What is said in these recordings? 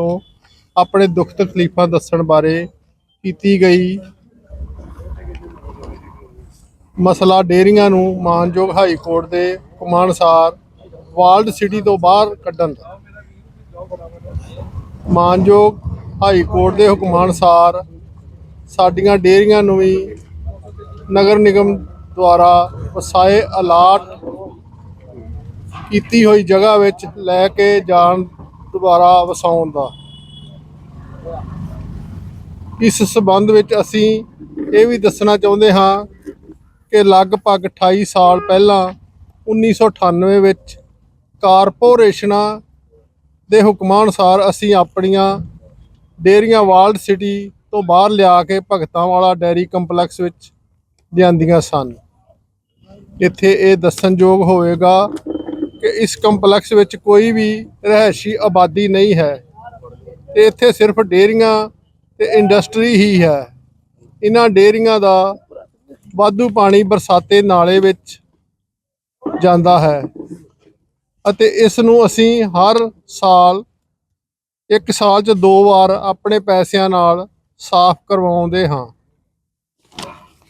ਵੱਲੋਂ ਆਪਣੇ ਦੁੱਖ ਤਕਲੀਫਾਂ ਦੱਸਣ ਬਾਰੇ ਕੀਤੀ ਗਈ ਮਸਲਾ ਡੇਅਰੀਆਂ ਨੂੰ ਮਾਨਯੋਗ ਹਾਈ ਕੋਰਟ ਦੇ ਹੁਕਮਾਂ ਅਨੁਸਾਰ ਵਾਲਡ ਸਿਟੀ ਤੋਂ ਬਾਹਰ ਕੱਢਣ ਦਾ। ਮਾਨਯੋਗ ਹਾਈ ਕੋਰਟ ਦੇ ਹੁਕਮਾਂ ਅਨੁਸਾਰ ਸਾਡੀਆਂ ਡੇਅਰੀਆਂ ਨੂੰ ਵੀ ਨਗਰ ਨਿਗਮ ਦੁਆਰਾ ਵਸਾਏ ਅਲਾਟ ਕੀਤੀ ਹੋਈ ਜਗ੍ਹਾ ਵਿੱਚ ਲੈ ਕੇ ਜਾਣ ਦੁਬਾਰਾ ਵਸਾਉਣ ਦਾ। ਇਸ ਸਬੰਧ ਵਿੱਚ ਅਸੀਂ ਇਹ ਵੀ ਦੱਸਣਾ ਚਾਹੁੰਦੇ ਹਾਂ ਕਿ ਲਗਭਗ 28 ਸਾਲ ਪਹਿਲਾਂ 1998 ਵਿੱਚ ਕਾਰਪੋਰੇਸ਼ਨਾਂ ਦੇ ਹੁਕਮਾਂ ਅਨੁਸਾਰ ਅਸੀਂ ਆਪਣੀਆਂ ਡੇਅਰੀਆਂ ਵਾਲਡ ਸਿਟੀ ਤੋਂ ਬਾਹਰ ਲਿਆ ਕੇ ਭਗਤਾਂ ਵਾਲਾ ਡੈਰੀ ਕੰਪਲੈਕਸ ਵਿੱਚ ਲਿਆਂਦੀਆਂ ਸਨ। ਇੱਥੇ ਇਹ ਦੱਸਣਯੋਗ ਹੋਵੇਗਾ ਕਿ ਇਸ ਕੰਪਲੈਕਸ ਵਿੱਚ ਕੋਈ ਵੀ ਰਹਿਸ਼ੀ ਆਬਾਦੀ ਨਹੀਂ ਹੈ। ਤੇ ਇੱਥੇ ਸਿਰਫ ਡੇਰੀਆਂ ਤੇ ਇੰਡਸਟਰੀ ਹੀ ਹੈ। ਇਹਨਾਂ ਡੇਰੀਆਂ ਦਾ ਵਾਧੂ ਪਾਣੀ ਬਰਸਾਤੇ ਨਾਲੇ ਵਿੱਚ ਜਾਂਦਾ ਹੈ ਅਤੇ ਇਸ ਨੂੰ ਅਸੀਂ ਹਰ ਸਾਲ, ਇੱਕ ਸਾਲ 'ਚ ਦੋ ਵਾਰ ਆਪਣੇ ਪੈਸਿਆਂ ਨਾਲ ਸਾਫ਼ ਕਰਵਾਉਂਦੇ ਹਾਂ।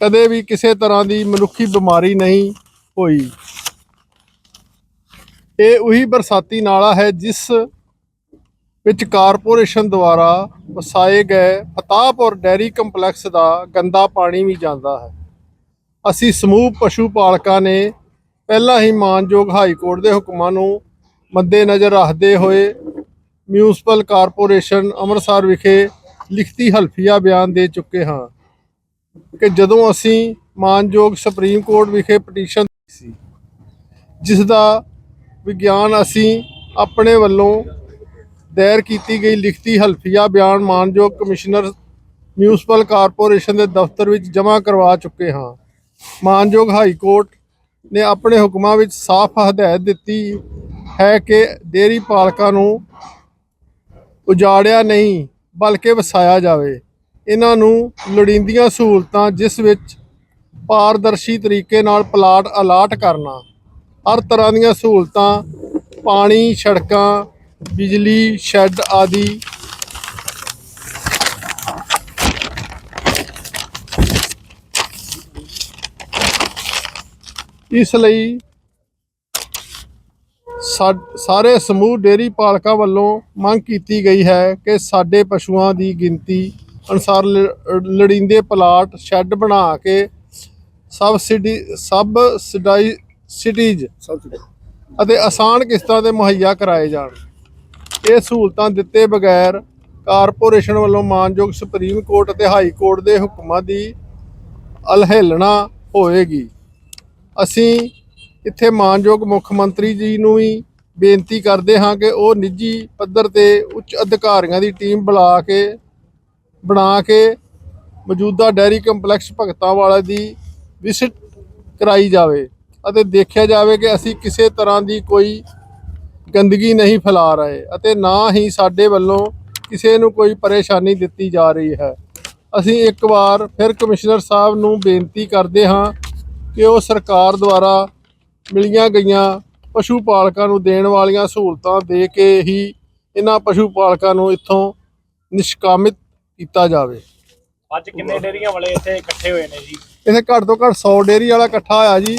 ਕਦੇ ਵੀ ਕਿਸੇ ਤਰ੍ਹਾਂ ਦੀ ਮਨੁੱਖੀ ਬਿਮਾਰੀ ਨਹੀਂ ਹੋਈ। ਇਹ ਉਹੀ ਬਰਸਾਤੀ ਨਾਲਾ ਹੈ ਜਿਸ ਵਿੱਚ ਕਾਰਪੋਰੇਸ਼ਨ ਦੁਆਰਾ ਵਸਾਏ ਗਏ ਫਤਾਹਪੁਰ ਡੈਰੀ ਕੰਪਲੈਕਸ ਦਾ ਗੰਦਾ ਪਾਣੀ ਵੀ ਜਾਂਦਾ ਹੈ। ਅਸੀਂ ਸਮੂਹ ਪਸ਼ੂ ਪਾਲਕਾਂ ਨੇ ਪਹਿਲਾਂ ਹੀ ਮਾਨਯੋਗ ਹਾਈ ਕੋਰਟ ਦੇ ਹੁਕਮਾਂ ਨੂੰ ਮੱਦੇਨਜ਼ਰ ਰੱਖਦੇ ਹੋਏ ਮਿਊਨਿਸਪਲ ਕਾਰਪੋਰੇਸ਼ਨ ਅੰਮ੍ਰਿਤਸਰ ਵਿਖੇ ਲਿਖਤੀ ਹਲਫੀਆ ਬਿਆਨ ਦੇ ਚੁੱਕੇ ਹਾਂ ਕਿ ਜਦੋਂ ਅਸੀਂ ਮਾਨਯੋਗ ਸੁਪਰੀਮ ਕੋਰਟ ਵਿਖੇ ਪਟੀਸ਼ਨ ਸੀ ਜਿਸ ਦਾ ਵਿਗਿਆਨ ਅਸੀਂ ਆਪਣੇ ਵੱਲੋਂ ਦਾਇਰ ਕੀਤੀ ਗਈ ਲਿਖਤੀ ਹਲਫੀਆ ਬਿਆਨ ਮਾਨਯੋਗ ਕਮਿਸ਼ਨਰ ਮਿਊਨਿਸਪਲ ਕਾਰਪੋਰੇਸ਼ਨ ਦੇ ਦਫ਼ਤਰ ਵਿੱਚ ਜਮ੍ਹਾਂ ਕਰਵਾ ਚੁੱਕੇ ਹਾਂ। ਮਾਨਯੋਗ ਹਾਈ ਕੋਰਟ ਨੇ ਆਪਣੇ ਹੁਕਮਾਂ ਵਿੱਚ ਸਾਫ਼ ਹਦਾਇਤ ਦਿੱਤੀ ਹੈ ਕਿ ਡੇਅਰੀ ਪਾਲਕਾਂ ਨੂੰ ਉਜਾੜਿਆ ਨਹੀਂ, ਬਲਕਿ ਵਸਾਇਆ ਜਾਵੇ। ਇਹਨਾਂ ਨੂੰ ਲੋੜੀਂਦੀਆਂ ਸਹੂਲਤਾਂ ਜਿਸ ਵਿੱਚ ਪਾਰਦਰਸ਼ੀ ਤਰੀਕੇ ਨਾਲ ਪਲਾਟ ਅਲਾਟ ਕਰਨਾ ਹਰ ਤਰ੍ਹਾਂ ਦੀਆਂ ਸਹੂਲਤਾਂ, ਪਾਣੀ, ਸੜਕਾਂ, ਬਿਜਲੀ, ਸ਼ੈੱਡ ਆਦਿ। ਇਸ ਲਈ ਸਾ- ਸਾਰੇ ਸਮੂਹ ਡੇਅਰੀ ਪਾਲਕਾਂ ਵੱਲੋਂ ਮੰਗ ਕੀਤੀ ਗਈ ਹੈ ਕਿ ਸਾਡੇ ਪਸ਼ੂਆਂ ਦੀ ਗਿਣਤੀ ਅਨੁਸਾਰ ਲ- ਲੋੜੀਂਦੇ ਪਲਾਟ, ਸ਼ੈੱਡ ਬਣਾ ਕੇ ਸਬਸਿਡੀ ਸਬ ਸਿਡਾਈ ਸਿਟੀਜ਼। ਅਤੇ ਆਸਾਨ ਕਿਸ਼ਤਾਂ ਤੇ ਮੁਹੱਈਆ ਕਰਾਏ ਜਾਣ। ਇਹ ਸਹੂਲਤਾਂ ਦਿੱਤੇ ਬਗੈਰ ਕਾਰਪੋਰੇਸ਼ਨ ਵੱਲੋਂ ਮਾਨਯੋਗ ਸੁਪਰੀਮ ਕੋਰਟ ਅਤੇ ਹਾਈ ਕੋਰਟ ਦੇ ਹੁਕਮਾਂ ਦੀ ਅਲਹੇਲਣਾ ਹੋਏਗੀ ਅਸੀਂ ਇੱਥੇ ਮਾਨਯੋਗ ਮੁੱਖ ਮੰਤਰੀ ਜੀ ਨੂੰ ਵੀ ਬੇਨਤੀ ਕਰਦੇ ਹਾਂ ਕਿ ਉਹ ਨਿੱਜੀ ਪੱਧਰ ਤੇ ਉੱਚ ਅਧਿਕਾਰੀਆਂ ਦੀ ਟੀਮ ਬੁਲਾ ਕੇ ਬਣਾ ਕੇ ਮੌਜੂਦਾ ਡੈਰੀ ਕੰਪਲੈਕਸ ਭਗਤਾਂ ਵਾਲਾ ਦੀ ਵਿਜ਼ਿਟ ਕਰਾਈ ਜਾਵੇ। ਅਤੇ ਦੇਖਿਆ ਜਾਵੇ ਕਿ ਅਸੀਂ ਕਿਸੇ ਤਰ੍ਹਾਂ ਦੀ ਕੋਈ ਗੰਦਗੀ ਨਹੀਂ ਫੈਲਾ ਰਹੇ ਅਤੇ ਨਾ ਹੀ ਸਾਡੇ ਵੱਲੋਂ ਕਿਸੇ ਨੂੰ ਕੋਈ ਪਰੇਸ਼ਾਨੀ ਦਿੱਤੀ ਜਾ ਰਹੀ ਹੈ। ਅਸੀਂ ਇੱਕ ਵਾਰ ਫਿਰ ਕਮਿਸ਼ਨਰ ਸਾਹਿਬ ਨੂੰ ਬੇਨਤੀ ਕਰਦੇ ਹਾਂ ਕਿ ਉਹ ਸਰਕਾਰ ਦੁਆਰਾ ਮਿਲੀਆਂ ਗਈਆਂ ਪਸ਼ੂ ਪਾਲਕਾਂ ਨੂੰ ਦੇਣ ਵਾਲੀਆਂ ਸਹੂਲਤਾਂ ਦੇ ਕੇ ਹੀ ਇਹਨਾਂ ਪਸ਼ੂ ਪਾਲਕਾਂ ਨੂੰ ਇੱਥੋਂ ਨਿਸ਼ਕਾਮਿਤ ਕੀਤਾ ਜਾਵੇ। ਅੱਜ ਕਿੰਨੇ ਡੇਰੀਆਂ ਵਾਲੇ ਇੱਥੇ ਇਕੱਠੇ ਹੋਏ ਨੇ ਜੀ? ਇੱਥੇ ਘੱਟ ਤੋਂ ਘੱਟ 100 ਡੇਅਰੀ ਵਾਲਾ ਇਕੱਠਾ ਹੋਇਆ ਜੀ।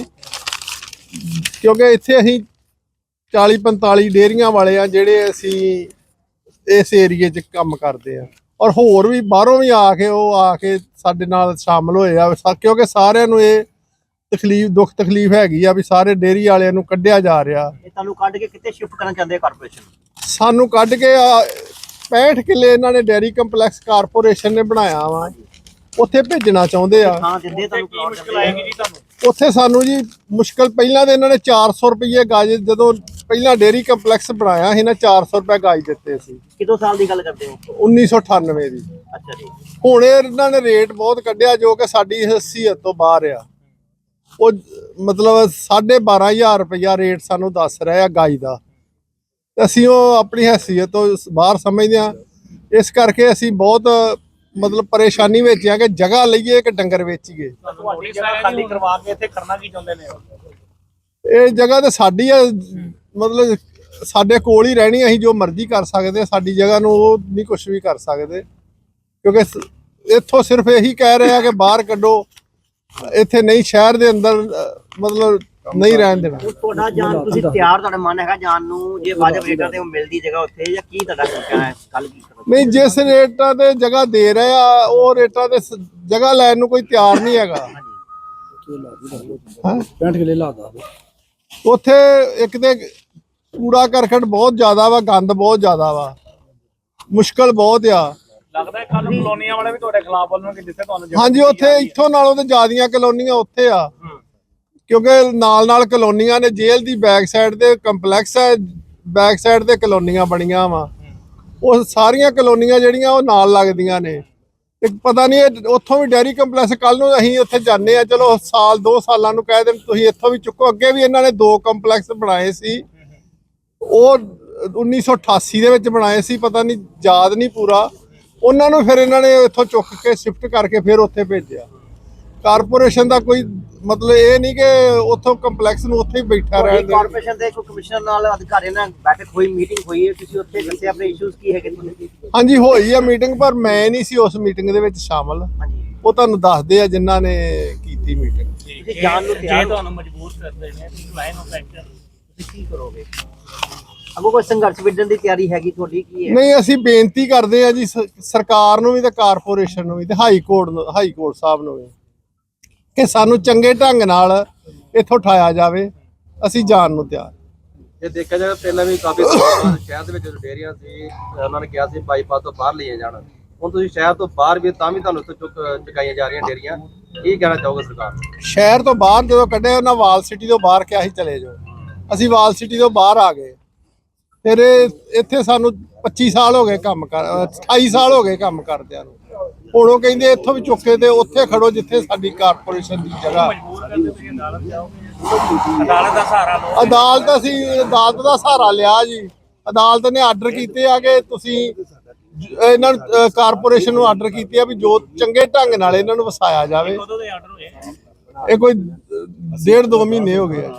ਕਿਉਂਕਿ ਇੱਥੇ ਅਸੀਂ 40 45 ਡੇਅਰੀਆਂ ਵਾਲੇ ਆ ਜਿਹੜੇ ਅਸੀਂ ਇਸ ਏਰੀਏ 'ਚ ਕੰਮ ਕਰਦੇ ਆ। ਔਰ ਹੋਰ ਵੀ ਬਾਹਰੋਂ ਵੀ ਆ ਕੇ ਉਹ ਆ ਕੇ ਸਾਡੇ ਨਾਲ ਸ਼ਾਮਲ ਹੋਏ ਆ। ਕਿਉਂਕਿ ਸਾਰਿਆਂ ਨੂੰ ਇਹ ਤਕਲੀਫ ਦੁੱਖ ਤਕਲੀਫ ਹੈਗੀ ਆ ਵੀ ਸਾਰੇ ਡੇਅਰੀ ਵਾਲਿਆਂ ਨੂੰ ਕੱਢਿਆ ਜਾ ਰਿਹਾ। ਇਹ ਤੁਹਾਨੂੰ ਕੱਢ ਕੇ ਕਿੱਥੇ ਸ਼ਿਫਟ ਕਰਨਾ ਚਾਹੁੰਦੇ ਆ ਕਾਰਪੋਰੇਸ਼ਨ ਸਾਨੂੰ ਕੱਢ ਕੇ ਆ 65 ਕਿੱਲੇ ਇਹਨਾਂ ਨੇ ਡੈਰੀ ਕੰਪਲੈਕਸ ਕਾਰਪੋਰੇਸ਼ਨ ਨੇ ਬਣਾਇਆ ਵਾ। ਉੱਥੇ ਭੇਜਣਾ ਚਾਹੁੰਦੇ ਆ। ਥਾਂ ਦਿੰਦੇ ਤੁਹਾਨੂੰ ਕੀ ਪਲਾਟ ਮੁਸ਼ਕਲ ਆਏਗੀ ਜੀ ਤੁਹਾਨੂੰ? ਉੱਥੇ ਸਾਨੂੰ ਜੀ ਮੁਸ਼ਕਲ ਪਹਿਲਾਂ ਤੇ ਇਹਨਾਂ ਨੇ 400 ਰੁਪਏ ਗਾਜ ਜਦੋਂ ਪਹਿਲਾਂ ਡੇਰੀ ਕੰਪਲੈਕਸ ਬਣਾਇਆ ਸੀ ਨਾ 400 ਰੁਪਏ ਗਾਜ ਦਿੱਤੇ ਸੀ। ਕਿਦੋਂ ਸਾਲ ਦੀ ਗੱਲ ਕਰਦੇ ਹੋ? 1998 ਦੀ। ਅੱਛਾ ਜੀ। ਹੁਣ ਇਹ ਇਹਨਾਂ ਨੇ ਰੇਟ ਬਹੁਤ ਕੱਢਿਆ ਜੋ ਕਿ ਸਾਡੀ ਹਸੀਅਤ ਤੋਂ ਬਾਹਰ ਆ। ਉਹ ਮਤਲਬ 12500 ਰੁਪਇਆ ਰੇਟ ਸਾਨੂੰ ਦੱਸ ਰਹੇ ਗਾਈ ਦਾ। ਅਸੀਂ ਉਹ ਆਪਣੀ ਹਸੀਅਤ ਤੋਂ ਬਾਹਰ ਸਮਝਦੇ ਆ ਇਸ ਕਰਕੇ ਅਸੀਂ ਬਹੁਤ ਮਤਲਬ ਪਰੇਸ਼ਾਨੀ ਵਿੱਚ ਆ ਕਿ ਜਗ੍ਹਾ ਲਈਏ ਕਿ ਡੰਗਰ ਵੇਚੀਏ ਤੁਹਾਡੀ ਜਗ੍ਹਾ ਖਾਲੀ ਕਰਵਾ ਕੇ ਇੱਥੇ ਕਰਨਾ ਕੀ ਚਾਹੁੰਦੇ ਨੇ? ਇਹ ਜਗ੍ਹਾ ਤੇ ਸਾਡੀ ਆ ਮਤਲਬ ਸਾਡੇ ਕੋਲ ਹੀ ਰਹਿਣੀ ਅਸੀਂ ਜੋ ਮਰਜ਼ੀ ਕਰ ਸਕਦੇ ਸਾਡੀ ਜਗ੍ਹਾ ਨੂੰ ਉਹ ਨਹੀਂ ਕੁਝ ਵੀ ਕਰ ਸਕਦੇ ਕਿਉਂਕਿ ਇੱਥੋਂ ਸਿਰਫ ਇਹੀ ਕਹਿ ਰਹੇ ਆ ਕਿ ਬਾਹਰ ਕੱਢੋ ਇੱਥੇ ਨਹੀਂ ਸ਼ਹਿਰ ਦੇ ਅੰਦਰ ਮਤਲਬ ਨਹੀਂ ਰਹਿਣ ਦੇਣਾ। ਤੁਹਾਡਾ ਜਾਨ ਤੁਸੀਂ ਤਿਆਰ ਤੁਹਾਡਾ ਮਨ ਹੈਗਾ ਜਾਨ ਨੂੰ ਜੇ ਵਾਜਬ ਰੇਟਾਂ ਤੇ ਮਿਲਦੀ ਜਗ੍ਹਾ ਉੱਥੇ ਜਾਂ ਕੀ ਤੁਹਾਡਾ ਸੋਚਿਆ ਹੈ ਕੱਲ ਕੀ ਨਹੀਂ ਜਿਸ ਰੇਟਾਂ ਤੇ ਜਗ੍ਹਾ ਦੇ ਰਹੇ ਆ ਉਹ ਰੇਟਾਂ ਤੇ ਸ- ਜਗ੍ਹਾ ਲੈਣ ਨੂੰ ਕੋਈ ਤਿਆਰ ਨਹੀਂ ਹੈਗਾ। ਹੈਂ? 65 ਕਿਲੇ ਲਾਦਾ ਉੱਥੇ ਇੱਕ ਤੇ ਕੂੜਾ ਕਰਕਟ ਬਹੁਤ ਜ਼ਿਆਦਾ ਵਾ ਗੰਦ ਬਹੁਤ ਜ਼ਿਆਦਾ ਵਾ। ਮੁਸ਼ਕਲ ਬਹੁਤ ਆ। ਲੱਗਦਾ ਹੈ ਕੱਲ ਕਲੋਨੀਆਂ ਵਾਲੇ ਵੀ ਤੁਹਾਡੇ ਖਿਲਾਫ ਬੋਲਣਗੇ ਜਿੱਥੇ ਤੁਹਾਨੂੰ ਹਾਂਜੀ ਉੱਥੇ ਇੱਥੋਂ ਨਾਲੋਂ ਤੇ ਜ਼ਿਆਦੀਆਂ ਕਲੋਨੀਆਂ ਉੱਥੇ ਆ। ਕਿਉਂਕਿ ਨਾਲ ਨਾਲ ਕਲੋਨੀਆਂ ਨੇ, ਜੇਲ੍ਹ ਦੀ ਬੈਕ ਸਾਈਡ ਤੇ ਕੰਪਲੈਕਸ ਹੈ ਬੈਕ ਸਾਈਡ ਤੇ ਕਲੋਨੀਆਂ ਬਣੀਆਂ ਵਾ। ਉਹ ਸਾਰੀਆਂ ਕਲੋਨੀਆਂ ਜਿਹੜੀਆਂ, ਉਹ ਨਾਲ ਲੱਗਦੀਆਂ ਨੇ। ਤੇ ਪਤਾ ਨਹੀਂ ਉੱਥੋਂ ਵੀ ਡੈਰੀ ਕੰਪਲੈਕਸ ਕੱਲ ਨੂੰ ਅਸੀਂ ਉੱਥੇ ਜਾਂਦੇ ਆ ਚਲੋ, ਸਾਲ, ਦੋ ਸਾਲਾਂ ਨੂੰ ਕਹਿ ਦੇਣ, ਤੁਸੀਂ ਇੱਥੋਂ ਵੀ ਚੁੱਕੋ। ਅੱਗੇ ਵੀ ਇਹਨਾਂ ਨੇ ਦੋ ਕੰਪਲੈਕਸ ਬਣਾਏ ਸੀ। ਉਹ 1988 ਦੇ ਵਿੱਚ ਬਣਾਏ ਸੀ, ਪਤਾ ਨਹੀਂ ਯਾਦ ਨਹੀਂ ਪੂਰਾ। ਉਹਨਾਂ ਨੂੰ ਫਿਰ ਇਹਨਾਂ ਨੇ ਇੱਥੋਂ ਚੁੱਕ ਕੇ ਸ਼ਿਫਟ ਕਰਕੇ ਫਿਰ ਉੱਥੇ ਭੇਜਿਆ। ਕਾਰਪੋਰੇਸ਼ਨ ਦਾ ਕੋਈ ਮਤਲਬ ਇਹ ਨਹੀਂ ਕਿ ਉੱਥੋਂ ਕੰਪਲੈਕਸ ਨੂੰ ਉੱਥੇ ਹੀ ਬੈਠਾ ਰਹਿਣ ਦੇ ਕਾਰਪੋਰੇਸ਼ਨ ਦੇ ਕੋਈ ਕਮਿਸ਼ਨਰ ਨਾਲ ਅਧਿਕਾਰੀਆਂ ਨਾਲ ਬੈਠਕ ਹੋਈ ਮੀਟਿੰਗ ਹੋਈ ਹੈ ਤੁਸੀਂ ਉੱਥੇ ਦੱਸੇ ਆਪਣੇ ਇਸ਼ੂਜ਼ ਕੀ ਹੈਗੇ ਤੁਹਾਡੇ ਹਾਂਜੀ ਹੋਈ ਆ ਮੀਟਿੰਗ ਪਰ ਮੈਂ ਨਹੀਂ ਸੀ ਉਸ ਮੀਟਿੰਗ ਦੇ ਵਿੱਚ ਸ਼ਾਮਲ। ਹਾਂਜੀ। ਉਹ ਤੁਹਾਨੂੰ ਦੱਸਦੇ ਆ ਜਿਨ੍ਹਾਂ ਨੇ ਕੀਤੀ ਮੀਟਿੰਗ ਤੁਸੀਂ ਜਾਣ ਨੂੰ ਤਿਆਰ ਹੋ? ਤੁਹਾਨੂੰ ਮਜਬੂਰ ਕਰਦੇ ਨੇ ਤੁਸੀਂ ਲਾਈਨ ਆਫ ਐਕਸ਼ਨ ਤੁਸੀਂ ਕੀ ਕਰੋਗੇ? ਅੱਗੋਂ ਕੋਈ ਸੰਘਰਸ਼ ਵਿੱਢਣ ਦੀ ਤਿਆਰੀ ਹੈਗੀ ਤੁਹਾਡੀ ਕੀ ਹੈ? ਨਹੀਂ ਅਸੀਂ ਬੇਨਤੀ ਕਰਦੇ ਆ ਜੀ ਸਰਕਾਰ ਨੂੰ ਵੀ ਤੇ ਕਾਰਪੋਰੇਸ਼ਨ ਨੂੰ ਵੀ ਤੇ ਹਾਈ ਕੋਰਟ ਨੂੰ ਹਾਈ ਕੋਰਟ ਸਾਹਿਬ ਨੂੰ ਵੀ। ਕਿ ਸਾਨੂੰ ਚੰਗੇ ਢੰਗ ਨਾਲ ਇੱਥੋਂ ਉਠਾਇਆ ਜਾਵੇ ਅਸੀਂ ਜਾਣ ਨੂੰ ਤਿਆਰ। ਜੇ ਦੇਖਿਆ ਜਾਵੇ ਪਹਿਲਾਂ ਵੀ ਕਾਫੀ ਸ਼ਹਿਰ ਦੇ ਵਿੱਚ ਡੇਰੀਆਂ ਸੀ ਉਹਨਾਂ ਨੇ ਕਿਹਾ ਸੀ ਬਾਈਪਾਸ ਤੋਂ ਬਾਹਰ ਲਈਆਂ ਜਾਣ। ਹੁਣ ਤੁਸੀਂ ਸ਼ਹਿਰ ਤੋਂ ਬਾਹਰ ਵੀ ਤਾਂ ਵੀ ਤੁਹਾਨੂੰ ਚੁਕਾਈਆਂ ਜਾ ਰਹੀਆਂ ਡੇਰੀਆਂ। ਕੀ ਕਹਿਣਾ ਚਾਹੋਗੇ ਸਰਕਾਰ? ਸ਼ਹਿਰ ਤੋਂ ਬਾਹਰ ਜਦੋਂ ਕੱਢਿਆ ਉਹਨਾਂ ਵਾਲ ਸਿਟੀ ਤੋਂ ਬਾਹਰ ਕਿਹਾ ਸੀ ਚਲੇ ਜਾਓ। ਅਸੀਂ ਵਾਲ ਸਿਟੀ ਤੋਂ ਬਾਹਰ ਆ ਗਏ। ਫਿਰ ਇੱਥੇ ਸਾਨੂੰ 25 ਸਾਲ ਹੋ ਗਏ ਕੰਮ ਕਰ ਅਹ 28 ਸਾਲ ਹੋ ਗਏ ਕੰਮ ਕਰਦਿਆਂ ਨੂੰ। ਹੁਣ ਉਹ ਕਹਿੰਦੇ ਇੱਥੋਂ ਵੀ ਚੁੱਕੇ ਤੇ ਉੱਥੇ ਖੜੋ ਜਿੱਥੇ ਸਾਡੀ ਕਾਰਪੋਰੇਸ਼ਨ ਦੀ ਜਗ੍ਹਾ। ਅਦਾਲਤ ਦਾ ਸਹਾਰਾ ਲਓ। ਅਦਾਲਤ ਅਸੀਂ ਅਦਾਲਤ ਦਾ ਸਹਾਰਾ ਲਿਆ ਜੀ। ਅਦਾਲਤ ਨੇ ਆਰਡਰ ਕੀਤੇ ਆ ਕਿ ਤੁਸੀਂ ਇਹਨਾਂ ਨੂੰ ਕਾਰਪੋਰੇਸ਼ਨ ਨੂੰ ਆਰਡਰ ਕੀਤੇ ਆ ਵੀ ਜੋ ਚੰਗੇ ਢੰਗ ਨਾਲ ਇਹਨਾਂ ਨੂੰ ਵਸਾਇਆ ਜਾਵੇ। ਇਹ ਕੋਈ ਡੇਢ ਦੋ ਮਹੀਨੇ ਹੋ ਗਏ ਆ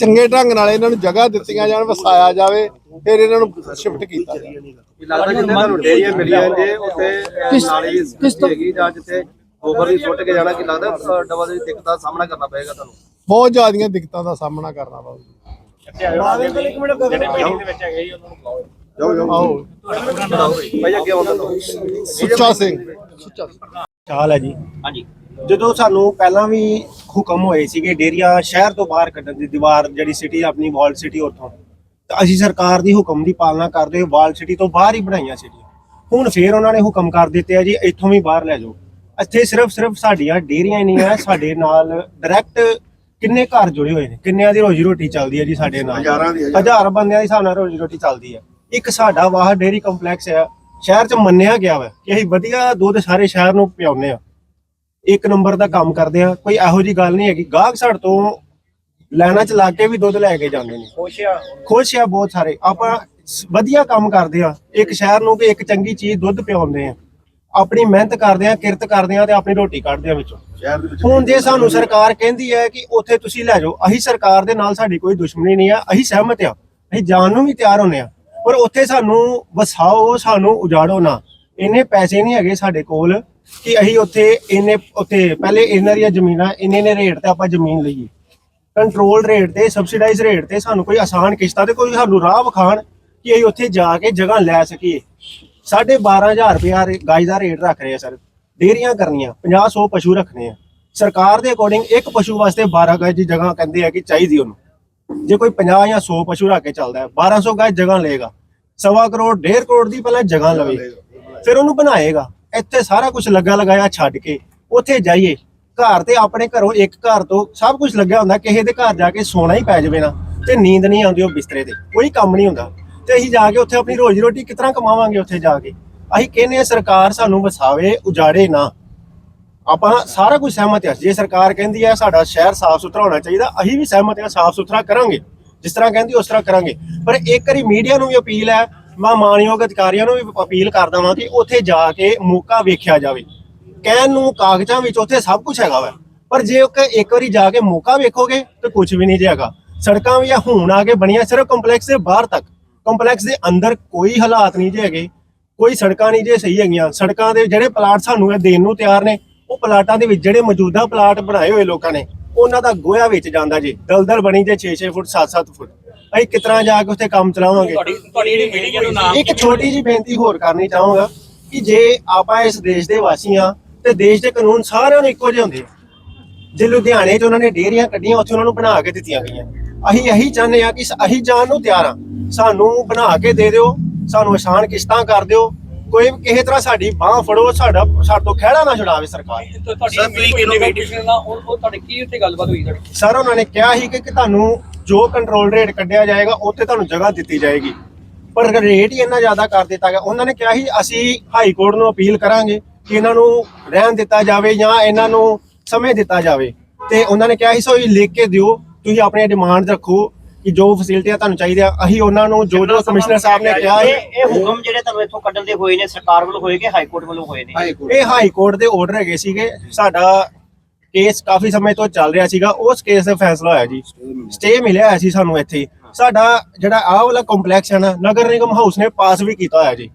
ਚੰਗੇ ਢੰਗ ਨਾਲ ਇਹਨਾਂ ਨੂੰ ਜਗ੍ਹਾ ਦਿੱਤੀਆਂ ਜਾਣ ਵਸਾਇਆ ਜਾਵੇ ਫਿਰ ਇਹਨਾਂ ਨੂੰ ਸ਼ਿਫਟ ਕੀਤਾ ਜਾਵੇ। ਕੀ ਲੱਗਦਾ ਜਿੱਥੇ ਤੁਹਾਨੂੰ ਡੇਰੀਆਂ ਮਿਲੀਆਂ ਜੇ ਉੱਥੇ ਅਹ, ਨਾਲੀ ਹੈਗੀ ਜਾਂ ਜਿੱਥੇ ਗੋਬਰ ਦੀ ਸੁੱਟ ਕੇ ਜਾਣਾ ਕੀ ਲੱਗਦਾ ਡਬਲ ਦੀ ਦਿੱਕਤ ਦਾ ਸਾਹਮਣਾ ਕਰਨਾ ਪਏਗਾ ਤੁਹਾਨੂੰ? ਬਹੁਤ ਜ਼ਿਆਦੀਆਂ ਦਿੱਕਤਾਂ ਦਾ ਸਾਹਮਣਾ ਕਰਨਾ ਪਊਗਾ ਜਿਹੜੇ ਮੀਟਿੰਗ ਦੇ ਵਿੱਚ ਹੈਗੇ ਜੀ ਉਹਨਾਂ ਨੂੰ ਬੁਲਾਓ ਆਓ ਭਾਈ ਅੱਗੇ ਆਉਂਦਾ ਸੁੱਚਾ ਸਿੰਘ। ਚਾਲ ਹੈ ਜੀ। ਹਾਂਜੀ। ਜਦੋਂ ਸਾਨੂੰ ਪਹਿਲਾਂ ਵੀ ਹੁਕਮ ਹੋਏ ਸੀਗੇ ਡੇਰੀਆਂ ਸ਼ਹਿਰ ਤੋਂ ਬਾਹਰ ਕੱਢਣ ਦੀ ਦੀਵਾਰ ਜਿਹੜੀ ਸਿਟੀ ਆਪਣੀ ਵਾਲ ਸਿਟੀ ਉੱਥੋਂ ਤਾਂ ਅਸੀਂ ਸਰਕਾਰ ਦੀ ਹੁਕਮ ਦੀ ਪਾਲਣਾ ਕਰਦੇ ਹੋਏ ਵਾਲ ਸਿਟੀ ਤੋਂ ਬਾਹਰ ਹੀ ਬਣਾਈਆਂ ਸਿਟੀਆਂ ਹੁਣ ਫੇਰ ਉਹਨਾਂ ਨੇ ਹੁਕਮ ਕਰ ਦਿੱਤੇ ਆ ਜੀ ਇੱਥੋਂ ਵੀ ਬਾਹਰ ਲੈ ਜਾਓ। ਇੱਥੇ ਸਿਰਫ ਸਿਰਫ ਸਾਡੀਆਂ ਡੇਰੀਆਂ ਹੀ ਨਹੀਂ ਆ ਸਾਡੇ ਨਾਲ ਡਾਇਰੈਕਟ ਕਿੰਨੇ ਘਰ ਜੁੜੇ ਹੋਏ ਨੇ ਕਿੰਨਿਆਂ ਦੀ ਰੋਜੀ ਰੋਟੀ ਚੱਲਦੀ ਹੈ ਜੀ ਸਾਡੇ ਨਾਲ। ਹਜ਼ਾਰਾਂ ਦੀ ਹਜ਼ਾਰ। ਬੰਦਿਆਂ ਦੀ ਹਿਸਾਬ ਨਾਲ ਰੋਜੀ ਰੋਟੀ ਚੱਲਦੀ ਹੈ ਇੱਕ ਸਾਡਾ ਵਾਹ ਡੇਰੀ ਕੰਪਲੈਕਸ ਹੈ ਸ਼ਹਿਰ 'ਚ ਮੰਨਿਆ ਗਿਆ ਵਾ ਕਿ ਅਸੀਂ ਵਧੀਆ ਦੁੱਧ ਸਾਰੇ ਸ਼ਹਿਰ ਨੂੰ ਪਿਆਉਂਦੇ ਆ। ਇੱਕ ਨੰਬਰ ਦਾ ਕੰਮ ਕਰਦੇ ਆ ਕੋਈ ਇਹੋ ਜੀ ਗੱਲ ਨਹੀਂ ਹੈਗੀ। ਗਾਹਕ ਸਾਡੇ ਤੋਂ ਲਾਈਨਾਂ 'ਚ ਲਾ ਕੇ ਵੀ ਦੁੱਧ ਲੈ ਕੇ ਜਾਂਦੇ ਨੇ। ਖੁਸ਼ ਆ। ਖੁਸ਼ ਆ ਬਹੁਤ ਸਾਰੇ। ਆਪਾਂ ਵਧੀਆ ਕੰਮ ਕਰਦੇ ਆ। ਇੱਕ ਸ਼ਹਿਰ ਨੂੰ ਕਿ ਇੱਕ ਚੰਗੀ ਚੀਜ਼ ਦੁੱਧ ਪਿਆਉਂਦੇ ਆ। ਆਪਣੀ ਮਿਹਨਤ ਕਰਦੇ ਆ ਕਿਰਤ ਕਰਦੇ ਆ ਤੇ ਆਪਣੀ ਰੋਟੀ ਕੱਢਦੇ ਆ ਵਿੱਚੋਂ। ਹੁਣ ਜੇ ਸਾਨੂੰ ਸਰਕਾਰ ਕਹਿੰਦੀ ਹੈ ਕਿ ਉੱਥੇ ਤੁਸੀਂ ਲੈ ਜਾਓ ਅਸੀਂ ਸਰਕਾਰ ਦੇ ਨਾਲ ਸਾਡੀ ਕੋਈ ਦੁਸ਼ਮਣੀ ਨਹੀਂ ਆ ਅਸੀਂ ਸਹਿਮਤ ਆ। ਅਸੀਂ ਜਾਣ ਨੂੰ ਵੀ ਤਿਆਰ ਹੁੰਨੇ ਆ। ਪਰ ਉੱਥੇ ਸਾਨੂੰ ਵਸਾਓ ਸਾਨੂੰ ਉਜਾੜੋ ਨਾ। ਇੰਨੇ ਪੈਸੇ ਨਹੀਂ ਹੈਗੇ ਸਾਡੇ ਕੋਲ। ਕਿ ਅਸੀਂ ਉੱਥੇ ਇੰਨੇ ਉੱਥੇ ਪਹਿਲੇ ਇਹਨਾਂ ਦੀਆਂ ਜ਼ਮੀਨਾਂ, ਇੰਨੇ ਨੇ ਰੇਟ ਤੇ ਆਪਾਂ ਜ਼ਮੀਨ ਲਈਏ ਕੰਟਰੋਲ ਰੇਟ ਤੇ ਸਬਸਿਡਾਈਜ਼ ਰੇਟ ਤੇ ਸਾਨੂੰ ਕੋਈ ਆਸਾਨ ਕਿਸ਼ਤਾਂ ਤੇ ਕੋਈ ਸਾਨੂੰ ਰਾਹ ਵਿਖਾਣ ਕਿ ਅਸੀਂ ਉੱਥੇ ਜਾ ਕੇ ਜਗ੍ਹਾ ਲੈ ਸਕੀਏ। ਸਾਢੇ 12000 ਰੁਪਇਆ ਰੇ- ਗਾਈ ਦਾ ਰੇਟ ਰੱਖ ਰਹੇ ਆ ਸਰ। ਡੇਰੀਆਂ ਕਰਨੀਆਂ 50 100 ਪਸ਼ੂ ਰੱਖਣੇ ਆ। ਸਰਕਾਰ ਦੇ ਅਕੋਰਡਿੰਗ ਇੱਕ ਪਸ਼ੂ ਵਾਸਤੇ 12 ਗਾਇ ਦੀ ਜਗ੍ਹਾ ਕਹਿੰਦੇ ਆ ਕਿ ਚਾਹੀਦੀ ਉਹਨੂੰ। ਜੇ ਕੋਈ 50 ਜਾਂ 100 ਪਸ਼ੂ ਰੱਖ ਕੇ ਚੱਲਦਾ ਹੈ 1200 ਗਾਇ ਜਗ੍ਹਾ ਲਏਗਾ। ਸਵਾ ਕਰੋੜ 1.5 ਕਰੋੜ ਦੀ ਪਹਿਲਾਂ ਜਗ੍ਹਾ ਲਵੇ। ਫਿਰ ਉਹਨੂੰ ਬਣਾਏਗਾ। ਇੱਥੇ ਸਾਰਾ ਕੁਝ ਲੱਗਾ ਲਗਾਇਆ ਛੱਡ ਕੇ, ਉੱਥੇ ਜਾਈਏ। ਘਰ ਤੇ ਆਪਣੇ ਘਰੋਂ ਇੱਕ ਘਰ ਤੋਂ ਸਭ ਕੁਝ ਲੱਗਿਆ ਹੁੰਦਾ, ਕਿਸੇ ਦੇ ਘਰ ਜਾ ਕੇ ਸੋਣਾ ਹੀ ਪੈ ਜਾਵੇ ਨਾ, ਤੇ ਨੀਂਦ ਨਹੀਂ ਆਉਂਦੀ ਉਹ ਬਿਸਤਰੇ ਤੇ, ਕੋਈ ਕੰਮ ਨਹੀਂ ਹੁੰਦਾ। ਤੇ ਅਸੀਂ ਜਾ ਕੇ ਉੱਥੇ ਆਪਣੀ ਰੋਜੀ ਰੋਟੀ ਕਿਸ ਤਰ੍ਹਾਂ ਕਮਾਵਾਂਗੇ ਉੱਥੇ ਜਾ ਕੇ? ਅਸੀਂ ਕਹਿੰਦੇ ਆ ਸਰਕਾਰ ਸਾਨੂੰ ਵਸਾਵੇ, ਉਜਾੜੇ ਨਾ। ਆਪਾਂ ਸਾਰਾ ਕੁਝ ਸਹਿਮਤ ਆ ਜੇ ਸਰਕਾਰ ਕਹਿੰਦੀ ਹੈ, ਸਾਡਾ ਸ਼ਹਿਰ ਸਾਫ਼ ਸੁਥਰਾ ਹੋਣਾ ਚਾਹੀਦਾ, ਅਸੀਂ ਵੀ ਸਹਿਮਤ ਹਾਂ, ਸਾਫ਼ ਸੁਥਰਾ ਕਰਾਂਗੇ। ਜਿਸ ਤਰ੍ਹਾਂ ਕਹਿੰਦੀ, ਉਸ ਤਰ੍ਹਾਂ ਕਰਾਂਗੇ। ਪਰ ਇੱਕ ਵਾਰੀ ਮੀਡੀਆ ਨੂੰ ਵੀ ਅਪੀਲ ਹੈ ਮੈਂ ਮਾਨਯੋਗ ਅਧਿਕਾਰੀਆਂ ਨੂੰ ਵੀ ਅਪੀਲ ਕਰਦਾ ਵਾਂ ਕਿ ਉੱਥੇ ਜਾ ਕੇ ਮੌਕਾ ਵੇਖਿਆ ਜਾਵੇ। ਕਹਿਣ ਨੂੰ ਕਾਗਜ਼ਾਂ ਵਿੱਚ ਉੱਥੇ ਸਭ ਕੁਝ ਹੈਗਾ ਵਾ। ਪਰ ਜੇ ਉਹ ਇੱਕ ਵਾਰੀ ਜਾ ਕੇ ਮੌਕਾ ਵੇਖੋਗੇ ਤੇ ਕੁਝ ਵੀ ਨਹੀਂ ਜੇ ਹੈਗਾ। ਸੜਕਾਂ ਵੀ ਹੁਣ ਆ ਕੇ ਬਣੀਆਂ ਸਿਰਫ ਕੰਪਲੈਕਸ ਦੇ ਬਾਹਰ ਤੱਕ। ਕੰਪਲੈਕਸ ਦੇ ਅੰਦਰ ਕੋਈ ਹਾਲਾਤ ਨਹੀਂ ਜੇ ਹੈਗੇ, ਕੋਈ ਸੜਕਾਂ ਨਹੀਂ ਜੇ ਸਹੀ ਹੈਗੀਆਂ। ਸੜਕਾਂ ਦੇ ਜਿਹੜੇ ਪਲਾਟ ਸਾਨੂੰ ਇਹ ਦੇਣ ਨੂੰ ਤਿਆਰ ਨੇ, ਉਹ ਪਲਾਟਾਂ ਦੇ ਵਿੱਚ ਜਿਹੜੇ ਮੌਜੂਦਾ ਪਲਾਟ ਬਣਾਏ ਹੋਏ ਲੋਕਾਂ ਨੇ, ਉਹਨਾਂ ਦਾ ਗੋਇਆ ਵਿੱਚ ਜਾਂਦਾ ਜੀ। ਦਲਦਲ ਬਣੀ ਜੇ 6-6 ਫੁੱਟ 7-7 ਫੁੱਟ। ਅਸੀਂ ਕਿਤਨਾ ਜਾ ਕੇ ਉੱਥੇ ਕੰਮ ਚਲਾਵਾਂਗੇ? ਤੁਹਾਡੀ ਤੁਹਾਡੀ ਜਿਹੜੀ ਮੀਟਿੰਗ ਨੂੰ ਨਾਮ ਇੱਕ ਛੋਟੀ ਜੀ ਬੇਨਤੀ ਹੋਰ ਕਰਨੀ ਚਾਹਾਂਗਾ ਕਿ ਜੇ ਆਪਾਂ ਇਸ ਦੇਸ਼ ਦੇ ਵਾਸੀ ਹਾਂ ਤੇ ਦੇਸ਼ ਦੇ ਕਾਨੂੰਨ ਸਾਰਿਆਂ ਨੂੰ ਇੱਕੋ ਜਿਹੇ ਹੁੰਦੇ ਆ। ਜੇ ਲੁਧਿਆਣੇ 'ਚ ਉਹਨਾਂ ਨੇ ਡੇਰੀਆਂ ਕੱਢੀਆਂ ਉੱਥੇ ਉਹਨਾਂ ਨੂੰ ਬਣਾ ਕੇ ਦਿੱਤੀਆਂ ਗਈਆਂ। ਅਸੀਂ ਇਹੀ ਚਾਹੁੰਦੇ ਆ ਕਿ ਅਸੀਂ ਜਾਣ ਨੂੰ ਤਿਆਰ ਆ ਸਾਨੂੰ ਬਣਾ ਕੇ ਦੇ ਦਿਓ ਸਾਨੂੰ ਆਸਾਨ ਕਿਸ਼ਤਾਂ ਕਰ ਦਿਓ ਕੋਈ ਵੀ ਕਿਸੇ ਤਰ੍ਹਾਂ ਸਾਡੀ ਬਾਹ ਫੜੋ ਸਾਡਾ ਸਾਡੇ ਤੋਂ ਖਹਿੜਾ ਨਾ ਛੁਡਾਵੇ ਸਰਕਾਰ। ਤੁਹਾਡੀ ਮੀਟਿੰਗ ਹੋਈ ਨੈਗੋਸ਼ੀਏਸ਼ਨ ਨਾਲ ਉਹ ਉਹ ਤੁਹਾਡੇ ਕੀ ਉੱਥੇ ਗੱਲਬਾਤ ਹੋਈ ਤੁਹਾਡੀ? ਸਰ ਉਹਨਾਂ ਨੇ ਕਿਹਾ ਸੀ ਕਿ ਕਿ ਤੁਹਾਨੂੰ ਜੋ ਕੰਟਰੋਲ ਰੇਟ ਕੱਢਿਆ ਜਾਏਗਾ ਉੱਥੇ ਤੁਹਾਨੂੰ ਜਗ੍ਹਾ ਦਿੱਤੀ ਜਾਏਗੀ। ਪਰ ਰੇਟ ਹੀ ਇੰਨਾ ਜ਼ਿਆਦਾ ਕਰ ਦਿੱਤਾ ਗਿਆ। ਉਹਨਾਂ ਨੇ ਕਿਹਾ ਸੀ ਅਸੀਂ ਹਾਈ ਕੋਰਟ ਨੂੰ ਅਪੀਲ ਕਰਾਂਗੇ ਕਿ ਇਹਨਾਂ ਨੂੰ ਰਹਿਣ ਦਿੱਤਾ ਜਾਵੇ ਜਾਂ ਇਹਨਾਂ ਨੂੰ ਸਮੇਂ ਦਿੱਤਾ ਜਾਵੇ। ਤੇ ਉਹਨਾਂ ਨੇ ਕਿਹਾ ਸੀ ਸੋ ਇਹ ਲਿਖ ਕੇ ਦਿਓ ਤੁਸੀਂ ਆਪਣੀਆਂ ਡਿਮਾਂਡ ਰੱਖੋ। ਕਿ ਜੋ ਫੈਸਿਲਿਟੀਆਂ ਤੁਹਾਨੂੰ ਚਾਹੀਦੀਆਂ ਅਸੀਂ ਉਹਨਾਂ ਨੂੰ ਜੋ ਜੋ ਕਮਿਸ਼ਨਰ ਸਾਹਿਬ ਨੇ ਕਿਹਾ ਇਹ ਹੈ। ਇਹ ਹੁਕਮ ਜਿਹੜੇ ਤੁਹਾਨੂੰ ਇੱਥੋਂ ਕੱਢਣ ਦੇ ਹੋਏ ਨੇ ਸਰਕਾਰ ਵੱਲੋਂ ਹੋਏ ਕਿ ਹਾਈ ਕੋਰਟ ਵੱਲੋਂ ਹੋਏ ਨੇ? ਇਹ ਹਾਈ ਕੋਰਟ ਦੇ ਆਰਡਰ ਹੈਗੇ ਸੀਗੇ। ਸਾਡਾ ਕੇਸ ਕਾਫੀ ਸਮੇਂ ਤੋਂ ਚੱਲ ਰਿਹਾ ਸੀਗਾ। ਉਸ ਕੇਸ ਦਾ ਫੈਸਲਾ ਹੋਇਆ ਜੀ। ਸਟੇ ਮਿਲਿਆ। ਹੋਇਆ ਸੀ ਸਾਨੂੰ ਇੱਥੇ। ਸਾਡਾ ਜਿਹੜਾ ਆਹ ਵਾਲਾ ਕੰਪਲੈਕਸ ਹੈ ਨਾ ਨਗਰ ਨਿਗਮ ਹਾਊਸ ਨੇ ਪਾਸ ਵੀ ਕੀਤਾ ਹੋਇਆ ਜੀ।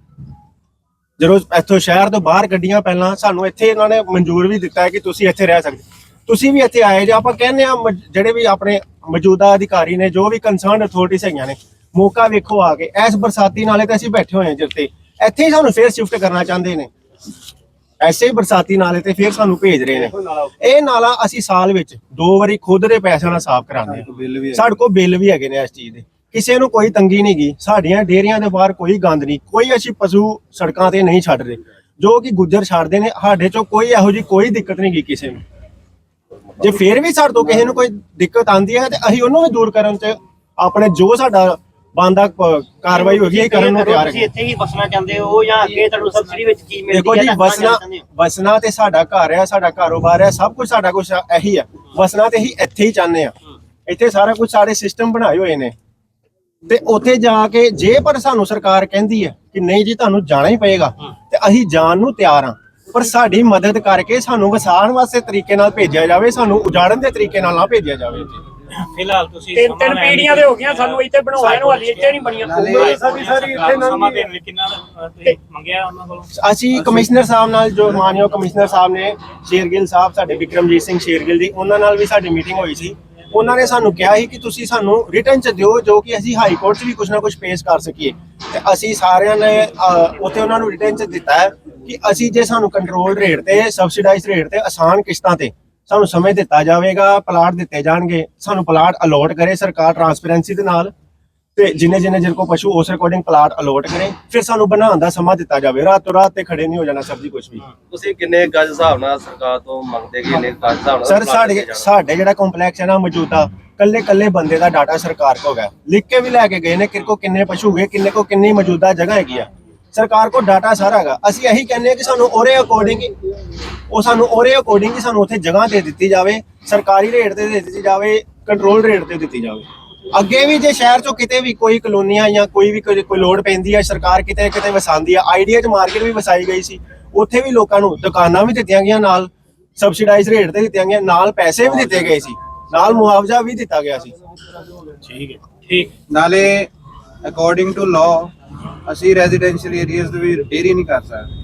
ਜਦੋਂ ਇੱਥੋਂ ਸ਼ਹਿਰ ਤੋਂ ਬਾਹਰ ਗੱਡੀਆਂ ਪਹਿਲਾਂ ਸਾਨੂੰ ਇੱਥੇ ਇਹਨਾਂ ਨੇ ਮਨਜ਼ੂਰ ਵੀ ਦਿੱਤਾ ਹੈ ਕਿ ਤੁਸੀਂ ਇੱਥੇ ਰਹਿ ਸਕਦੇ। ਤੁਸੀਂ ਵੀ ਇੱਥੇ ਆਏ ਜੇ ਆਪਾਂ ਕਹਿੰਦੇ ਆ ਜਿਹੜੇ ਵੀ ਆਪਣੇ ਮੌਜੂਦਾ ਅਧਿਕਾਰੀ ਨੇ ਜੋ ਵੀ ਕੰਸਰਨਡ ਅਥਾਰਟੀਜ਼ ਹੈਗੀਆਂ ਨੇ ਮੌਕਾ ਵੇਖੋ ਆ ਕੇ। ਇਸ ਬਰਸਾਤੀ ਨਾਲੇ ਤੇ ਅਸੀਂ ਬੈਠੇ ਹੋਏ ਹਾਂ ਜਿੱਤੇ ਇੱਥੇ। ਹੀ ਸਾਨੂੰ ਫੇਰ ਸ਼ਿਫਟ ਕਰਨਾ ਚਾਹੁੰਦੇ ਨੇ। ਐਸੇ ਹੀ ਬਰਸਾਤੀ ਨਾਲੇ ਤੇ ਫੇਰ ਸਾਨੂੰ ਭੇਜ ਰਹੇ ਨੇ। ਇਹ ਨਾਲਾ ਅਸੀਂ ਸਾਲ ਵਿੱਚ ਦੋ ਵਾਰੀ ਖੁਦ ਦੇ ਪੈਸਿਆਂ ਨਾਲ ਸਾਫ਼ ਕਰਾਉਂਦੇ ਹਾਂ। ਸਾਡੇ ਕੋਲ ਬਿੱਲ ਵੀ ਹੈਗੇ। ਨੇ ਇਸ ਚੀਜ਼ ਦੇ। ਕਿਸੇ ਨੂੰ ਕੋਈ ਤੰਗੀ ਨਹੀਂ ਗਈ ਸਾਡੀਆਂ ਡੇਅਰੀਆਂ ਦੇ ਬਾਹਰ ਕੋਈ ਗੰਦ ਨਹੀਂ। ਕੋਈ ਅਸੀਂ ਪਸ਼ੂ ਸੜਕਾਂ ਤੇ ਨਹੀਂ ਛੱਡ ਰਹੇ ਜੋ ਕਿ ਗੁੱਜਰ ਛੱਡਦੇ ਨੇ ਸਾਡੇ ਚੋਂ ਕੋਈ ਇਹੋ ਜੀ ਕੋਈ ਦਿੱਕਤ ਨਹੀਂ ਗਈ ਕਿਸੇ ਨੂੰ। ਜੇ ਫੇਰ ਵੀ ਸਾਡੇ ਤੋਂ ਕਿਸੇ ਨੂੰ ਕੋਈ ਦਿੱਕਤ ਆਂਦੀ ਹੈ ਤੇ ਅਸੀਂ ਉਹਨੂੰ ਵੀ ਦੂਰ ਕਰਨ ਤੇ ਆਪਣੇ ਜੋ ਸਾਡਾ ਬੰਦਾ ਕਾਰਵਾਈ ਹੋਗੀ ਇਹ ਕਰਨ ਨੂੰ ਤਿਆਰ ਹਾਂ ਇੱਥੇ ਹੀ ਬਸਣਾ ਚਾਹੁੰਦੇ ਹੋ? ਜਾਂ ਅੱਗੇ ਤੁਹਾਨੂੰ ਸਬਸਿਡੀ ਵਿੱਚ ਕੀ ਮਿਲਦੀ ਦੇਖੋ ਹੈ ਜੀ ਜਾਂ ਹੋ? ਵਸਣਾ ਤੇ ਸਾਡਾ ਘਰ ਹੈ ਸਾਡਾ ਕਾਰੋਬਾਰ ਹੈ ਸਭ ਕੁਝ ਸਾਡਾ ਕੁਝ ਇਹੀ ਹੈ। ਵਸਣਾ ਤੇ ਹੀ ਇੱਥੇ ਹੀ ਚਾਹੁੰਦੇ ਆ ਇੱਥੇ ਸਾਰਾ ਕੁਝ ਸਾਡੇ ਸਿਸਟਮ ਬਣਾਏ ਹੋਏ ਨੇ। ਤੇ ਉੱਥੇ ਜਾ ਕੇ ਜੇ ਪਰ ਸਾਨੂੰ ਸਰਕਾਰ ਕਹਿੰਦੀ ਹੈ ਕਿ ਨਹੀਂ ਜੀ ਤੁਹਾਨੂੰ ਜਾਣਾ ਹੀ ਪਏਗਾ। ਤੇ ਅਸੀਂ ਜਾਣ ਨੂੰ ਤਿਆਰ ਹਾਂ। ਪਰ ਸਾਡੀ ਮਦਦ ਕਰਕੇ ਸਾਨੂੰ ਵਸਾਉਣ ਵਾਸਤੇ ਤਰੀਕੇ ਨਾਲ ਭੇਜਿਆ ਜਾਵੇ ਸਾਨੂੰ ਉਜਾੜਨ ਦੇ ਤਰੀਕੇ ਨਾਲ ਨਾ ਭੇਜਿਆ ਜਾਵੇ। ਫਿਲਹਾਲ ਤੁਸੀਂ ਤਿੰਨ ਤਿੰਨ ਪੀੜ੍ਹੀਆਂ ਦੇ ਹੋ ਗਈਆਂ ਸਾਨੂੰ ਇੱਥੇ ਬਣਾਉਣ ਨੂੰ ਹਾਲੇ ਇੱਥੇ ਨਹੀਂ ਬਣੀਆਂ। ਸਾਡੀ ਸਾਰੀ ਇੱਥੇ ਸਮਾਂ ਦੇਣ ਲਈ ਕਿੰਨਾ ਤੁਸੀਂ ਮੰਗਿਆ ਉਹਨਾਂ ਕੋਲੋਂ? ਅਸੀਂ ਕਮਿਸ਼ਨਰ ਸਾਹਿਬ ਨਾਲ ਜੋ ਮਾਨਯੋਗ ਕਮਿਸ਼ਨਰ ਸਾਹਿਬ ਨੇ ਸ਼ੇਰਗਿੱਲ ਸਾਹਿਬ ਸਾਡੇ ਵਿਕਰਮਜੀਤ ਸਿੰਘ ਸ਼ੇਰਗਿੱਲ ਜੀ ਉਹਨਾਂ ਨਾਲ ਵੀ ਸਾਡੀ ਮੀਟਿੰਗ ਹੋਈ ਸੀ। ਉਹਨਾਂ ਨੇ ਸਾਨੂੰ ਕਿਹਾ ਸੀ ਕਿ ਤੁਸੀਂ ਸਾਨੂੰ ਰਿਟਰਨ ਚ ਦਿਓ ਜੋ ਕਿ ਅਸੀਂ ਹਾਈ ਕੋਰਟ 'ਚ ਵੀ ਕੁਝ ਨਾ ਕੁਝ ਪੇਸ਼ ਕਰ ਸਕੀਏ। ਤੇ ਅਸੀਂ ਸਾਰਿਆਂ ਨੇ ਉੱਥੇ ਉਹਨਾਂ ਨੂੰ ਰਿਟਰਨ ਚ ਦਿੱਤਾ ਹੈ। ਕਿ ਅਸੀਂ ਜੇ ਸਾਨੂੰ ਕੰਟਰੋਲ ਰੇਟ ਤੇ ਸਬਸਿਡਾਈਜ਼ ਰੇਟ ਤੇ ਆਸਾਨ ਕਿਸ਼ਤਾਂ ਤੇ ਸਾਨੂੰ ਸਮੇਂ ਦਿੱਤਾ ਜਾਵੇਗਾ ਪਲਾਟ ਦਿੱਤੇ ਜਾਣਗੇ ਸਾਨੂੰ ਪਲਾਟ ਅਲੋਟ ਕਰੇ ਸਰਕਾਰ ਟਰਾਂਸਪੇਰੈਂਸੀ ਦੇ ਨਾਲ ਤੇ ਜਿੰਨੇ ਜਿੰਨੇ ਜਿਨ ਕੋ ਪਸ਼ੂ ਉਸ ਅਕੋਰਡਿੰਗ ਪਲਾਟ ਅਲੋਟ ਕਰੇ ਫਿਰ ਸਾਨੂੰ ਬਣਾਉਣ ਦਾ ਸਮਾਂ ਦਿੱਤਾ ਜਾਵੇ। ਰਾਤੋਂ ਰਾਤ ਤੇ ਖੜੇ ਨਹੀਂ ਹੋ ਜਾਣਾ ਸਬਜ਼ੀ ਕੁਝ ਵੀ। ਤੁਸੀਂ ਕਿੰਨੇ ਗਜ ਹਿਸਾਬ ਨਾਲ ਸਰਕਾਰ ਤੋਂ ਮੰਗਦੇ ਕਿ ਇੰਨੇ ਗਜ ਹਿਸਾਬ ਨਾਲ ਸਰ ਸਾਡੇ? ਸਾਡੇ ਜਿਹੜਾ ਕੰਪਲੈਕਸ ਹੈ ਨਾ ਮੌਜੂਦਾ ਕੱਲੇ ਕੱਲੇ ਬੰਦੇ ਦਾ ਡਾਟਾ ਸਰਕਾਰ ਕੋਲ ਹੈ ਲਿਖ ਕੇ ਵੀ ਲੈ ਕੇ ਗਏ ਨੇ ਕਿ ਕੋ ਕਿੰਨੇ ਪਸ਼ੂ ਗਏ ਕਿੰਨੇ ਕੋ ਕਿੰਨੀ ਮੌਜੂਦਾ ਜਗ੍ਹਾ ਹੈਗੀ ਆ। ਸਰਕਾਰ ਕੋਲ ਡਾਟਾ ਸਾਰਾ ਹੈਗਾ। ਅਸੀਂ ਇਹੀ ਕਹਿੰਦੇ ਹਾਂ ਕਿ ਸਾਨੂੰ ਉਹਦੇ ਅਕੋਰਡਿੰਗ ਉਹ ਸਾਨੂੰ ਉਹਦੇ ਅਕੋਰਡਿੰਗ ਹੀ ਸਾਨੂੰ ਉੱਥੇ ਜਗ੍ਹਾ ਦੇ ਦਿੱਤੀ ਜਾਵੇ, ਸਰਕਾਰੀ ਰੇਟ ਤੇ ਦੇ ਦਿੱਤੀ ਜਾਵੇ ਕੰਟਰੋਲ ਰੇਟ ਤੇ ਦਿੱਤੀ ਜਾਵੇ। ਅੱਗੇ ਵੀ ਜੇ ਸ਼ਹਿਰ ਚੋਂ ਕਿਤੇ ਵੀ ਕੋਈ ਕਲੋਨੀਆਂ ਜਾਂ ਕੋਈ ਵੀ ਕੋਈ ਲੋਡ ਪੈਂਦੀ ਹੈ ਸਰਕਾਰ ਕਿਤੇ ਕਿਤੇ ਵਸਾਉਂਦੀ ਆ ਆਈਡੀਆ ਚ ਮਾਰਕੀਟ ਵੀ ਵਸਾਈ ਗਈ ਸੀ, ਉੱਥੇ ਵੀ ਲੋਕਾਂ ਨੂੰ ਦੁਕਾਨਾਂ ਵੀ ਦਿੱਤੀਆਂ ਗਈਆਂ ਨਾਲ ਸਬਸਿਡਾਈਜ਼ ਰੇਟ ਤੇ ਦਿੱਤੀਆਂ ਗਈਆਂ, ਨਾਲ ਪੈਸੇ ਵੀ ਦਿੱਤੇ ਗਏ ਸੀ, ਨਾਲ ਮੁਆਵਜ਼ਾ ਵੀ ਦਿੱਤਾ ਗਿਆ ਸੀ। ਠੀਕ ਹੈ। ਠੀਕ। ਨਾਲੇ ਅਕੋਰਡਿੰਗ ਟੂ ਲਾਅ ਅਸੀਂ ਰੈਜ਼ੀਡੈਂਸ਼ੀਅਲ ਏਰੀਆਜ਼ ਦੇ ਵਿੱਚ ਡੇਰੀ ਨਹੀਂ ਕਰ ਸਕਦੇ।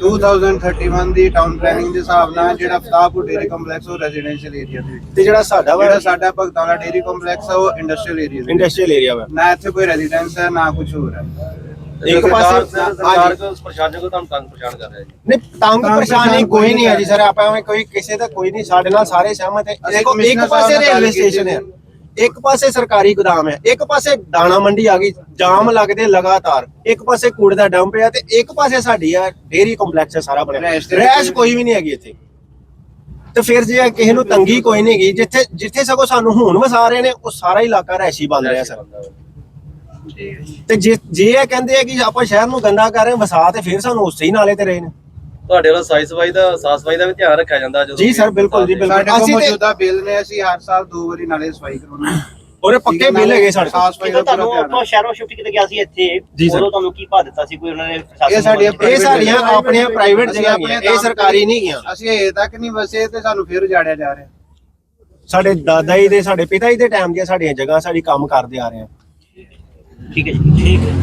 2031 ਦੀ ਟਾਊਨ ਪਲੈਨਿੰਗ ਦੇ ਹਿਸਾਬ ਨਾਲ ਜਿਹੜਾ ਫਤਾਹਪੁਰ ਡੇਰੀ ਕੰਪਲੈਕਸ ਉਹ ਰੈਜ਼ੀਡੈਂਸ਼ੀਅਲ ਏਰੀਆ ਦੇ ਵਿੱਚ। ਤੇ ਜਿਹੜਾ ਸਾਡਾ ਵਾ ਜਿਹੜਾ ਸਾਡਾ ਭਗਤਾਲਾ ਡੇਰੀ ਕੰਪਲੈਕਸ ਹੈ ਉਹ ਇੰਡਸਟਰੀਅਲ ਏਰੀਆ ਦੇ। ਇੰਡਸਟਰੀਅਲ ਏਰੀਆ ਵਾ। ਨਾ ਇੱਥੇ ਕੋਈ ਰੈਜ਼ੀਡੈਂਸ ਹੈ ਨਾ ਕੁਝ ਹੋਰ ਹੈ। ਇੱਕ ਪਾਸੇ ਸਰਕਾਰ ਪ੍ਰਸ਼ਾਸਨ ਕੋ ਤੁਹਾਨੂੰ ਤੰਗ ਪਰੇਸ਼ਾਨ ਕਰ ਰਿਹਾ ਜੀ। ਨਹੀਂ ਤੰਗ ਪਰੇਸ਼ਾਨੀ ਕੋਈ ਨਹੀਂ ਹੈ ਜੀ ਸਰ। ਆਪਾਂ ਐਵੇਂ ਕੋਈ ਕਿਸੇ ਦਾ ਕੋਈ ਨਹੀਂ ਸਾਡੇ ਨਾਲ ਸਾਰੇ ਸਹਿਮਤ ਹੈ। ਦੇਖੋ ਇੱਕ ਪਾਸੇ ਰੇਲਵੇ ਸਟੇਸ਼ਨ ਹੈ। ਇੱਕ ਪਾਸੇ ਸਰਕਾਰੀ ਗੋਦਾਮ ਹੈ ਇੱਕ ਪਾਸੇ ਦਾਣਾ ਮੰਡੀ ਆ ਗਈ ਜਾਮ ਲੱਗਦੇ ਲਗਾਤਾਰ। ਇੱਕ ਪਾਸੇ ਕੂੜੇ ਦਾ ਡੰਪ ਹੈ ਤੇ ਇੱਕ ਪਾਸੇ ਸਾਡੀ ਆ ਡੇਰੀ ਕੰਪਲੈਕਸ ਹੈ ਸਾਰਾ ਬਣਿਆ। ਰੈਸ਼ ਕੋਈ ਵੀ ਨਹੀਂ ਹੈਗੀ ਇੱਥੇ। ਤੇ ਫਿਰ ਜੇ ਕਿਸੇ ਨੂੰ ਤੰਗੀ ਕੋਈ ਨਹੀਂ ਹੈਗੀ ਜਿੱਥੇ ਜਿੱਥੇ ਸਗੋਂ ਸਾਨੂੰ ਹੁਣ ਵਸਾ ਰਹੇ ਨੇ ਉਹ ਸਾਰਾ ਇਲਾਕਾ ਰਹਿਸ਼ੀ ਬਣ ਰਿਹਾ ਸਰ। ਤੇ ਜੇ ਜੇ ਇਹ ਕਹਿੰਦੇ ਆ ਕਿ ਆਪਾਂ ਸ਼ਹਿਰ ਨੂੰ ਗੰਦਾ ਕਰ ਰਹੇ ਵਸਾ ਤੇ ਫਿਰ ਸਾਨੂੰ ਉਸੇ ਹੀ ਨਾਲੇ ਤੇ ਰਹੇ ਨੇ। ਤੁਹਾਡੇ ਵੱਲੋਂ ਸਾਈ ਸਫ਼ਾਈ ਦਾ ਸਾਫ਼ ਸਫ਼ਾਈ ਦਾ ਵੀ ਧਿਆਨ ਰੱਖਿਆ ਜਾਂਦਾ ਜਦੋਂ ਜੀ ਸਰ, ਬਿਲਕੁਲ ਜੀ, ਬਿਲਕੁਲ। ਸਾਡੇ ਕੋਲ ਮੌਜੂਦਾ ਬਿੱਲ ਨੇ ਅਸੀਂ ਹਰ ਸਾਲ ਦੋ ਵਾਰੀ ਨਾਲੇ ਸਫ਼ਾਈ ਕਰਾਉਂਦੇ ਹਾਂ। ਪੱਕੇ ਬਿੱਲ ਹੈਗੇ ਸਾਡੇ ਕੋਲ। ਸਾਫ਼ ਸਫ਼ਾਈ ਦਾ ਤੁਹਾਨੂੰ ਉੱਥੋਂ ਸ਼ਹਿਰੋਂ ਸ਼ਿਫਟ ਕੀਤਾ ਗਿਆ ਸੀ ਇੱਥੇ। ਉਦੋਂ ਤੁਹਾਨੂੰ ਕੀ ਭਾ ਦਿੱਤਾ ਸੀ ਕੋਈ ਉਹਨਾਂ ਨੇ ਪ੍ਰਸ਼ਾਸਨ ਇਹ ਸਾਡੀਆਂ? ਇਹ ਸਾਡੀਆਂ ਆਪਣੀਆਂ ਪ੍ਰਾਈਵੇਟ ਜਗ੍ਹਾ ਇਹ ਸਰਕਾਰੀ ਨਹੀਂ ਗੀਆਂ ਅਸੀਂ ਹਜੇ ਤੱਕ ਨਹੀਂ ਵਸੇ ਤੇ ਸਾਨੂੰ ਫਿਰ ਉਜਾੜਿਆ ਜਾ ਰਿਹਾ। ਸਾਡੇ ਦਾਦਾ ਜੀ ਦੇ ਸਾਡੇ ਪਿਤਾ ਜੀ ਦੇ ਟਾਈਮ ਦੀਆਂ ਸਾਡੀਆਂ ਜਗ੍ਹਾ ਸਾਡੀ ਕੰਮ ਕਰਦੇ ਆ ਰਹੇ ਆ ਠੀਕ ਹੈ ਜੀ ਠੀਕ ਹੈ।